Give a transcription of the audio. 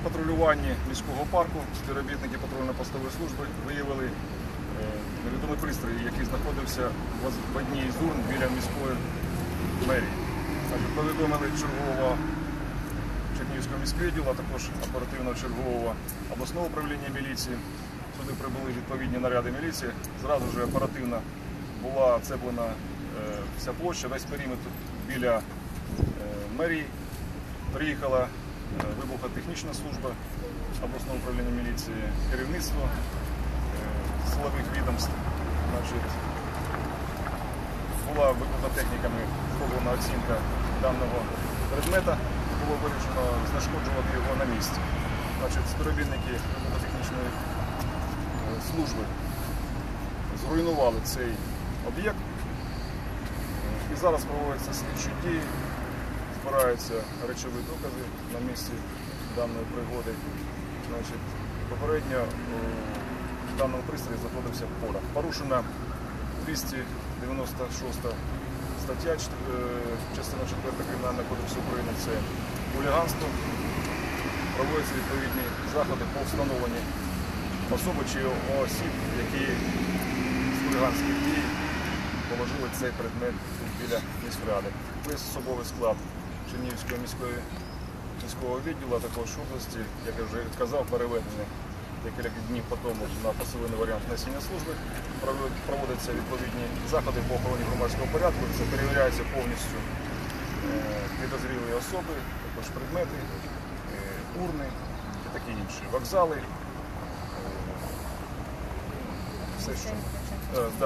патрулюванні міського парку співробітники патрульно-постової служби виявили е, невідомий пристрій, який знаходився в- одній з урн біля міської мерії. Повідомили чергового Чернігівського міськвідділу, а також оперативного чергового обласного управління міліції. Сюди прибули відповідні наряди міліції. Зразу ж оперативно була оцеплена е, вся площа, весь периметр біля е, мерії. Приїхала вибухотехнічна служба обласного управління міліції, керівництво е, силових відомств. Значить, була вибухотехніками зроблена оцінка даного предмета. Було вирішено знешкоджувати його на місці. Значить, співробітники вибухотехнічної е, служби зруйнували цей об'єкт. Е, І зараз проводяться слідчі дії, збираються речові докази на місці даної пригоди. Значить, попередньо е, в даному пристрої знаходився порох. Порушена 296 стаття, е, частина 4 Кримінального кодексу України це хуліганство. Проводяться відповідні заходи по встановленню особи чи осіб, які з хуліганських дій положили цей предмет біля міськради. Весь особовий склад Чернігівської міської міського відділу, а також області, як я вже казав, переведені декілька днів по тому на посилений варіант несення служби. Проводяться відповідні заходи по охороні громадського порядку. Це перевіряється повністю е, підозрілі особи, також предмети, е, урни і такі інші. Вокзали. е, Все, що.